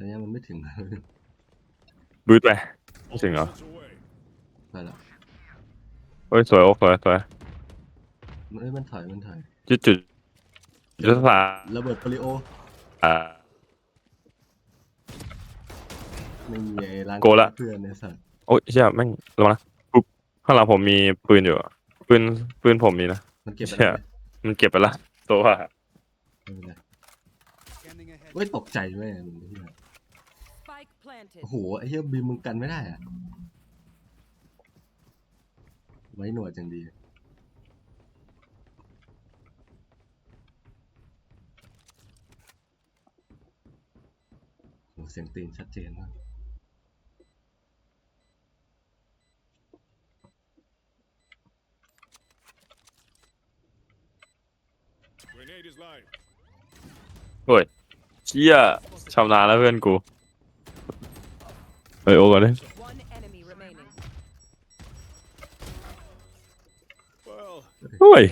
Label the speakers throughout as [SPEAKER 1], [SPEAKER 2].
[SPEAKER 1] ระยะมันไม่ถึง
[SPEAKER 2] บูทไปไม่ถึงเหรอ
[SPEAKER 1] ไปละ
[SPEAKER 2] เฮ้ยสวยโอ้สวยสวย
[SPEAKER 1] มันเอ้ยมันถอยมันถอย
[SPEAKER 2] จุดจุดยุทธศาสตร์
[SPEAKER 1] ระเบิดโปลิโอ
[SPEAKER 2] อ่า
[SPEAKER 1] ไม่มีไอ้ร้าน
[SPEAKER 2] โกละ
[SPEAKER 1] เพื่อนในสัตว์
[SPEAKER 2] โอ้ยเชี่ยแม่งระวังนะปุ๊บข้างหลังผมมีปืนอยู่อะปืนปืนผมมีนะ
[SPEAKER 1] มันเก็บไป
[SPEAKER 2] เชี่ย
[SPEAKER 1] แล้ว
[SPEAKER 2] มันเก็บไปละตัวว่า
[SPEAKER 1] ไม่เป็นไรเว้ยตกใจเว้ยมึงเหี้ย
[SPEAKER 3] Spike planted.
[SPEAKER 1] โอ้โหไอ้เหี้ยบีมมึงกันไม่ได้อะไว้หนวดจังดี โหเสียงตีนชัดเจนมาก
[SPEAKER 2] เชี่ยชำนาญแล้วเพื่อนกู เฮ้ยโอ้ก่อนเลย
[SPEAKER 3] One enemy remaining.
[SPEAKER 2] โอ้ย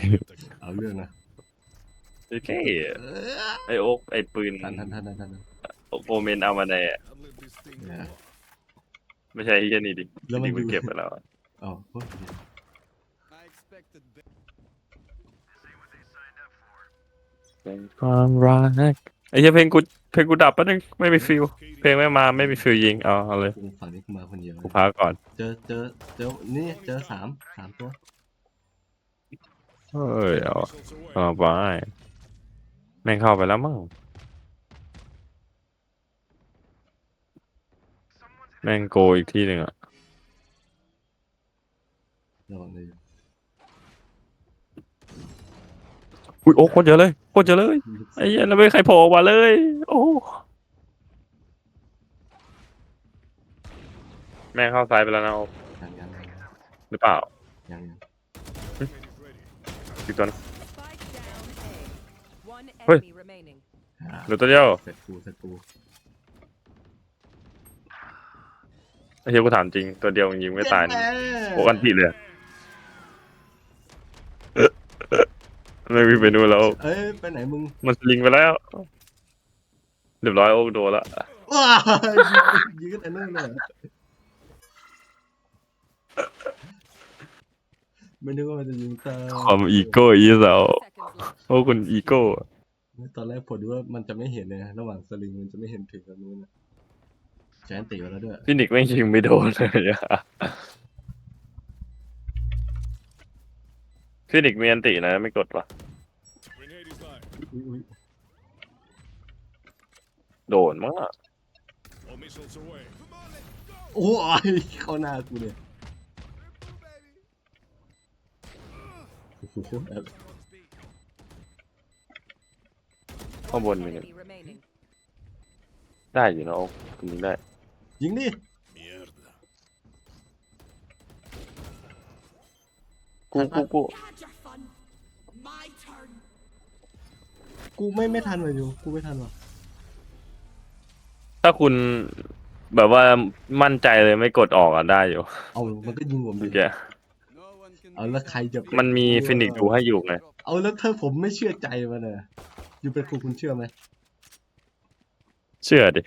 [SPEAKER 1] เอาเรื่องนะ
[SPEAKER 2] โอเค
[SPEAKER 1] เออ
[SPEAKER 2] ไอโอ๊กไอปืน
[SPEAKER 1] ทันทันทันทันทัน
[SPEAKER 2] โอเมนเอามาในอะ
[SPEAKER 1] เนี่ย
[SPEAKER 2] ไม่ใช่ไอ้เหี้ยนี่ดิ
[SPEAKER 1] แล้วมัน
[SPEAKER 2] นี่มัน
[SPEAKER 1] ดู
[SPEAKER 2] เก็บไปแล้วอะ
[SPEAKER 1] อ๋อโอ้ย
[SPEAKER 2] เป็นความรักไอ้เหี้ยเพลงกู เพลงกูดับปะนึงไม่มีฟิลเพลงไม่มาไม่มีฟิลยิงเอาเอาเลย
[SPEAKER 1] กูฝั่งนี้กูมาคนเดียว
[SPEAKER 2] กูพักก่อน
[SPEAKER 1] เจอเจอเจอนี่เจอสามสามตัว
[SPEAKER 2] เฮ้ยเอาเอาไปแม่งเข้าไปแล้วมั้งแม่งโกอีกที่หนึ่งอะ
[SPEAKER 1] ระวังเลย
[SPEAKER 2] อุ้ยโอ้โคตรเยอะเลยโคตรเยอะเลยไอ้เหี้ยแล้วไม่มีใครโผล่ออกมาเลย โอ้แม่งเข้าซ้ายไปแล้วนะโอ๊ค
[SPEAKER 1] ยังยังยัง
[SPEAKER 2] หรือเปล่า
[SPEAKER 1] ยังยัง
[SPEAKER 2] อีกตัวนึง
[SPEAKER 3] Spike down A. One
[SPEAKER 2] Oi.
[SPEAKER 3] enemy remaining.
[SPEAKER 1] อ่า
[SPEAKER 2] เหลือตัวเดียว
[SPEAKER 1] เสร็จกูเสร็จกู
[SPEAKER 2] ไอ้เหี้ยกูถามจริงตัวเดียวยิงไม่ตายนี่
[SPEAKER 1] เย้
[SPEAKER 2] โอ้อันติเลยอะ ไม่มีไปนู่นแล้ว
[SPEAKER 1] เอ้ยไปไหนมึง
[SPEAKER 2] มันสลิงไปแล้ว เรียบร้อยโอ๊กโดนละ
[SPEAKER 1] ว้ายยิงกันแต่นู่นเลยเหรอไม่นึกว่ามันจะยิงตา
[SPEAKER 2] ความอีโก้อีเสา
[SPEAKER 3] Seconds left.
[SPEAKER 2] โอ้คุณอีโก้
[SPEAKER 1] ตอนแรกผมดูว่ามันจะไม่เห็นเลยนะระหว่างสลิงมันจะไม่เห็นถึงกับนู้นนะแชนตีมาแล้วด้วย
[SPEAKER 2] ฟินิกซ์ไม่งยิงไม่โดนเลยอะฟินิกซ์มีอันตินะไม่กดวะ
[SPEAKER 1] อุ้ยอุ้ย
[SPEAKER 2] โดนมั้งอะ
[SPEAKER 1] โอ้ยเข้าหน้ากูเลยโอ้โหแอบ
[SPEAKER 2] ข้างบน
[SPEAKER 3] One
[SPEAKER 2] มีเนี่ย
[SPEAKER 3] enemy remaining.
[SPEAKER 2] ได้อยู่นะโอ๊คคุณยิงได้
[SPEAKER 1] ยิงดิ
[SPEAKER 2] กูกูกู
[SPEAKER 1] กูไม่ไม่ทันเลยอยู่ กูไม่ทันว่ะ
[SPEAKER 2] ถ้าคุณแบบว่ามั่นใจเลยไม่กดออกอะได้อยู่
[SPEAKER 1] เอามันก็ยิงผมดิ
[SPEAKER 2] เมื่อกี้
[SPEAKER 1] เอาแล้วใครจะ
[SPEAKER 2] มันมีฟินิกซ์ดูให้อยู่ไง
[SPEAKER 1] เอาแล้วถ้าผมไม่เชื่อใจมันน่ะอยู่เป็นคุณคุณเชื่อไหม
[SPEAKER 2] เชื่อดิ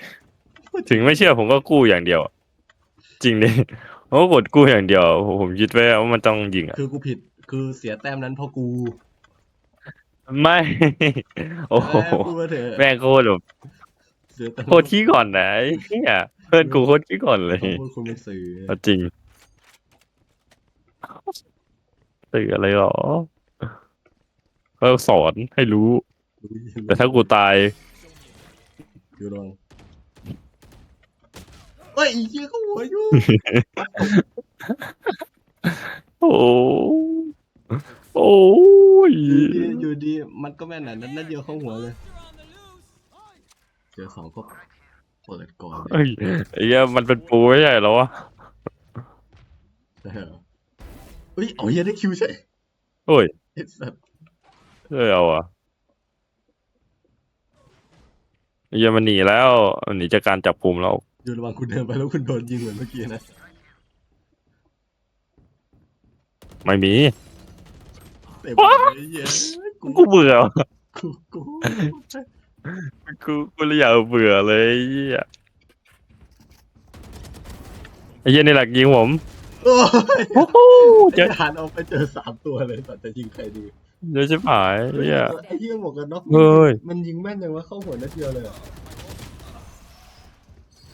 [SPEAKER 2] ถึงไม่เชื่อผมก็กู้อย่างเดียวอะจริงดิผมก็กดกู้อย่างเดียวผมคิดไว้ว่ามันต้องยิงอะ
[SPEAKER 1] คือกูผิด คือเสียแต้มนั้นเพราะกู
[SPEAKER 2] ไม่ โอ้โห
[SPEAKER 1] เยพูดมาเถอะ
[SPEAKER 2] แม่งโคตรแบบ
[SPEAKER 1] เสียแต้ม
[SPEAKER 2] โคตรขี้ก่อนนะไอ้เฮียเพื่อนกูโคตรขี้ก่อนเลย
[SPEAKER 1] เพราะว่าคุณเป็นสื่อ
[SPEAKER 2] เอาจริงสื่ออะไรหรอเขาสอนให้รู้ แต่ถ้ากูตาย
[SPEAKER 1] อยู่ลองเฮ้ยไอ้เหี้ยเขาหัวอยู่
[SPEAKER 2] โอ้ โอ้ย
[SPEAKER 1] อยู่ดีอยู่ดีมันก็แม่นน่ะนัดนัดเดียวเข้าหัวเลย เจอสองก็เปิดก่อนเลย
[SPEAKER 2] เอ้ยไอ้เหี้ยมันเป็นปูไม่ใช่เหรอวะ
[SPEAKER 1] ใช่เหรอเฮ้ยเอาเหี้ยได้คิวใช่
[SPEAKER 2] โอ้ย
[SPEAKER 1] ไอ้สัส
[SPEAKER 2] เอ้ยเอาอะไอ้เหี้ยมันหนีแล้วมันหนีจากการจับกลุ่มแล้ว
[SPEAKER 1] อยู่ระหว่างคุณเดินไปแล้วคุณโดนยิงเหมือนเมื่อกี้นะ
[SPEAKER 2] ไม่มี
[SPEAKER 1] เต็มเลยไอ้เหี้ยกู
[SPEAKER 2] กูเบื่อ
[SPEAKER 1] กูกู
[SPEAKER 2] กูกูเลยอยากเบื่อเลยไอ้เหี้ยไอ้เหี้ยนี่แหละยิงผม
[SPEAKER 1] โอ้ย
[SPEAKER 2] โอ้โหเจ
[SPEAKER 1] จะ
[SPEAKER 2] อ
[SPEAKER 1] หันออกไปเจอสามตัวเลยแต่จะยิงใครดี
[SPEAKER 2] เจอชิบหายไอ้เหี้ย
[SPEAKER 1] ไอ้เหี้ยหมวกกันน็อก
[SPEAKER 2] เฮ้ย
[SPEAKER 1] มันยิงแม่นยังว่าเข้าหัวนัดเดียวเลยอะ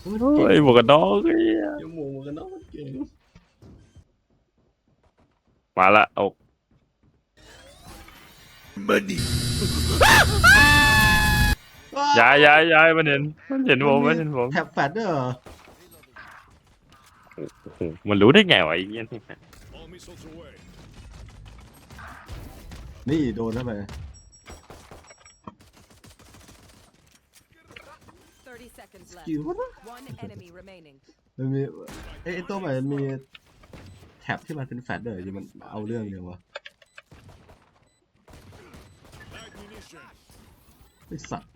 [SPEAKER 1] มัน
[SPEAKER 2] เฮ้
[SPEAKER 1] เก่
[SPEAKER 2] ย
[SPEAKER 1] ง
[SPEAKER 2] หมวกกันน็อกไอ้เหี้ย
[SPEAKER 1] ยังหมวกกันน็อกมันเก่ง
[SPEAKER 2] มาละเอา ย้ายย้ายย้ายมันเห็นมันเห็นผมมันเห็นผม
[SPEAKER 1] แท็บแฟดด้วยเหรอ
[SPEAKER 2] โอ้โหมันรู้ได้ไงวะไอ้เงี้ย
[SPEAKER 4] All missiles away.
[SPEAKER 1] นี่โดนเข้าไป
[SPEAKER 3] 30 seconds
[SPEAKER 1] คิว
[SPEAKER 3] left.
[SPEAKER 1] วะนะ
[SPEAKER 3] One enemy remaining.
[SPEAKER 1] มันมีเอ้ยไอ้ตัวใหม่มันมีแท็บที่มันเป็นแฟดด้วยที่มันเอาเรื่องเลยวะ ไอ้สัตว์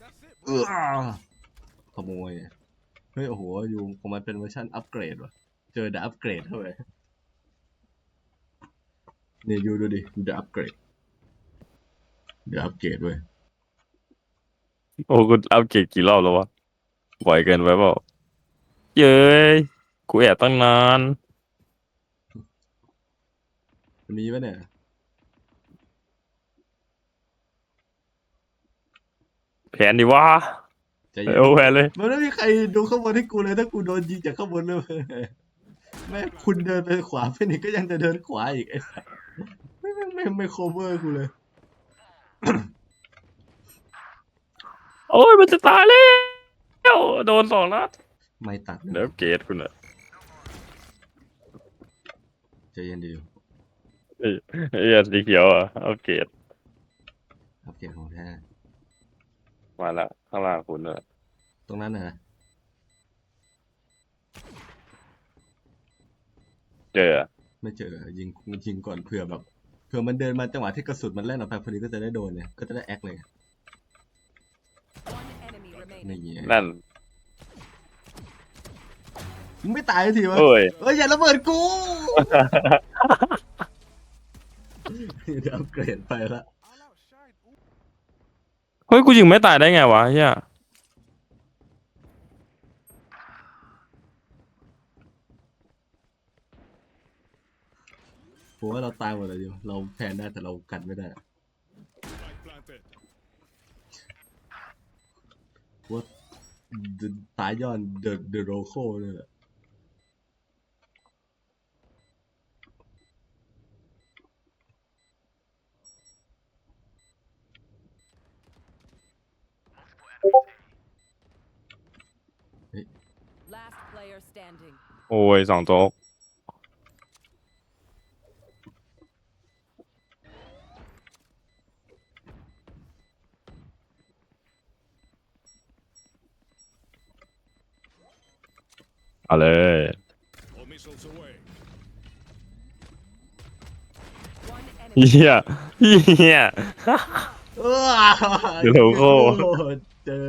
[SPEAKER 4] That's it.
[SPEAKER 1] เออขโมยเฮ้ยโอ้โหอยู่ของมันเป็นเวอร์ชันอัปเกรดว่ะ เจอเดอะอัปเกรดเข้าไปนี่ยูดูดิเดอะอัปเกรดเดอะอัปเกรดเว้ย
[SPEAKER 2] โอ้กูอัปเกรดกี่รอบแล้ววะบ่อยเกินไปเปล่าเย้ยกูแอบตั้งนาน
[SPEAKER 1] มันมีปะเนี่ย
[SPEAKER 2] แผนดีวะ
[SPEAKER 1] ใจเย็น
[SPEAKER 2] เอาแผนเลย
[SPEAKER 1] มันไม่มีใครดูข้างบนให้กูเลยถ้ากูโดนยิงจากข้างบนเลยแม่คุณเดินไปขวาเพื่อนอีกก็ยังจะเดินขวาอีกไอ้สัสไม่ไม่ไม่ไม่ cover กูเลย
[SPEAKER 2] โอ้ยมันจะตายแล้วโดนสองนัด
[SPEAKER 1] ไม่ตัด
[SPEAKER 2] เดี๋ยวอัปเกรดคุณอะ
[SPEAKER 1] ใจเย็นดี
[SPEAKER 2] ไอ้ไอ้เหี้ยสีเขียวอะอัปเกรด
[SPEAKER 1] อัปเกรดของแท้
[SPEAKER 2] มาละข้างล่างคุณอะ
[SPEAKER 1] ตรงนั้นนะ
[SPEAKER 2] เจออะ
[SPEAKER 1] ไม่เจอยิงยิงก่อนเผื่อแบบเผื่อมันเดินมาจังหวะที่กระสุนมันแล่นออกไปพอดีก็จะได้โดนเนี่ยก็จะได้แอคเลย
[SPEAKER 3] One enemy remaining.
[SPEAKER 1] นี่ไง
[SPEAKER 2] นั่น
[SPEAKER 1] มึงไม่ตายสักทีวะ
[SPEAKER 2] โอ้ย
[SPEAKER 1] เอ้ยอย่าระเบิดกู เดี๋ยวอัปเกรดไปละ
[SPEAKER 4] I'll outshine. Ooh.
[SPEAKER 2] เฮ้ย กูยิงไม่ตายได้ไงวะเฮีย
[SPEAKER 1] ผมว่าเราตายหมดเลยดิเราแพนได้แต่เรากันไม่ได้
[SPEAKER 4] อะ
[SPEAKER 1] ว่าตายย้อนเดอะเดอะโรโคเลยแหละ
[SPEAKER 3] Last player standing.
[SPEAKER 2] โอ้ยสองโต๊ะเอาเลย
[SPEAKER 4] All missiles away.
[SPEAKER 3] One enemy.
[SPEAKER 2] เฮียเฮีย
[SPEAKER 1] เออ
[SPEAKER 2] เดี๋ยวเราก็
[SPEAKER 1] เจอ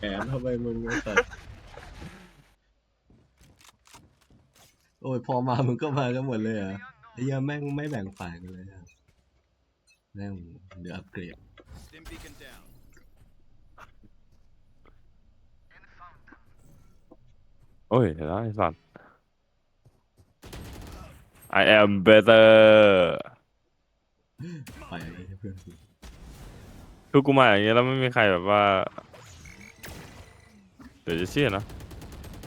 [SPEAKER 1] แอบทำไมมึงไอ้สัส โอ้ยพอมามึงก็มากันหมดเลยเหรอะไอ้เหี้ยแม่งไม่แบ่งฝ่ายกันเลยอะแม่งเดี๋ยวอัปเกรด
[SPEAKER 4] Stim beacon down.
[SPEAKER 2] โอ้ยเห็นแล้วไอ้สัตว์ I am better
[SPEAKER 1] ไปเลยเพื่อน
[SPEAKER 2] คือกูมาอย่างเงี้ยแล้วไม่มีใครแบบว่า เดี๋ยวจะเชื่อนะ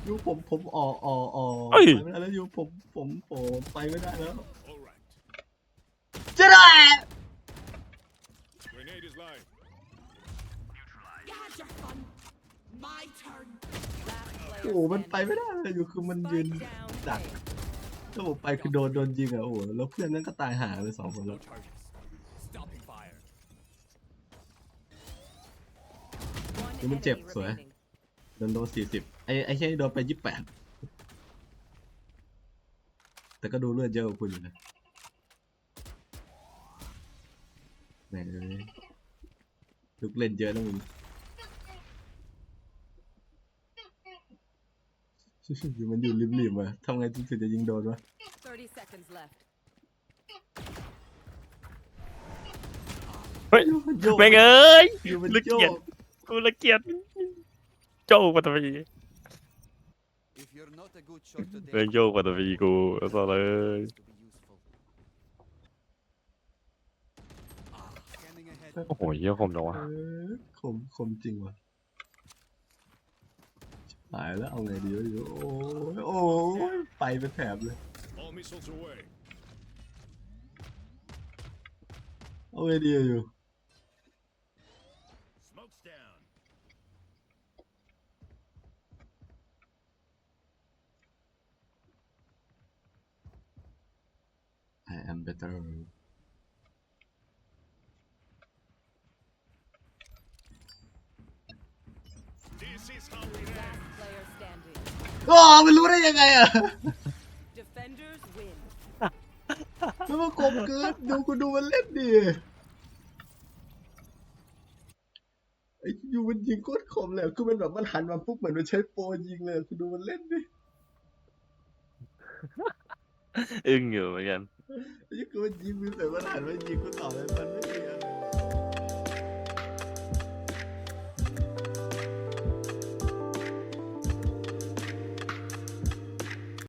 [SPEAKER 1] ยูผมผมออกออกออก
[SPEAKER 2] เอ้ย
[SPEAKER 1] ไปไม่ได้แล้วยูผมผมผมไปไม่ได้แล้ว
[SPEAKER 4] All right.
[SPEAKER 1] จะได้
[SPEAKER 4] Grenade is live.
[SPEAKER 3] Last
[SPEAKER 1] โอ้
[SPEAKER 3] player
[SPEAKER 1] โหมันไป
[SPEAKER 3] standing.
[SPEAKER 1] ไม่ได้เลยยูคือมันยืน
[SPEAKER 3] Spike down
[SPEAKER 1] ดัก
[SPEAKER 3] A.
[SPEAKER 1] ถ้าผมไปคือโดนโดนยิงอะโอ้โหแล้วเพื่อนนั่นก็ตายห่าเลยสองคนแล้ว
[SPEAKER 4] Targets. Stopping fire.
[SPEAKER 3] One
[SPEAKER 1] Yung
[SPEAKER 3] enemy
[SPEAKER 1] chep, so, eh.
[SPEAKER 3] remaining.
[SPEAKER 1] โดนโดนสี่สิบไอ้ไอ้แค่โดนไปยี่สิบแปดแต่ก็ดูเลือดเยอะกว่าคุณอยู่นะแหมเอ้ยลุกเล่นเยอะนะมึงอยู่มันอยู่ริมๆอะทำไงถึงจะยิงโดนวะ
[SPEAKER 3] 30 seconds left.
[SPEAKER 2] เฮ้ย
[SPEAKER 1] มันโยก
[SPEAKER 2] แม่งเอ้ย
[SPEAKER 1] อยู่มัน
[SPEAKER 2] ลึก
[SPEAKER 1] โย
[SPEAKER 2] เกียด
[SPEAKER 1] ก
[SPEAKER 2] กูละเกียด โจ้ปัตตพี
[SPEAKER 5] you're not a good shot
[SPEAKER 2] เรื่อง
[SPEAKER 5] today,
[SPEAKER 2] โยกปัตตพีกูซะเลย
[SPEAKER 5] to be useful. Ah, scanning ahead.
[SPEAKER 2] โอ้โหเยี่ยคมจังวะ
[SPEAKER 1] เออคมคมจริงว่ะหายแล้วเอาไงดีวะอยู่โอ้ยโอ้ยไปเป็นแถบเลย
[SPEAKER 4] All missiles away.
[SPEAKER 1] เอาไงดีอะอยู่
[SPEAKER 4] Smoke's down.
[SPEAKER 1] I am better
[SPEAKER 4] This is how we end.
[SPEAKER 3] Last player standing.
[SPEAKER 1] อ๋อไม่รู้ได้ยังไงอะ
[SPEAKER 3] Defenders win.
[SPEAKER 1] มันมากลมเกินดูกูดูมันเล่นดิไอ้ยูมันยิงโคตรคมเลยคือมันแบบมันหันมาปุ๊บเหมือนมันใช้โปรยิงเลยกูดูมันเล่นดิ
[SPEAKER 2] อึ้งอยู่เหมือนกัน
[SPEAKER 1] ไอ้ ยิงกูยิงมือแต่มันหันมายิงกูต่อเลยมันไม่มีอะไร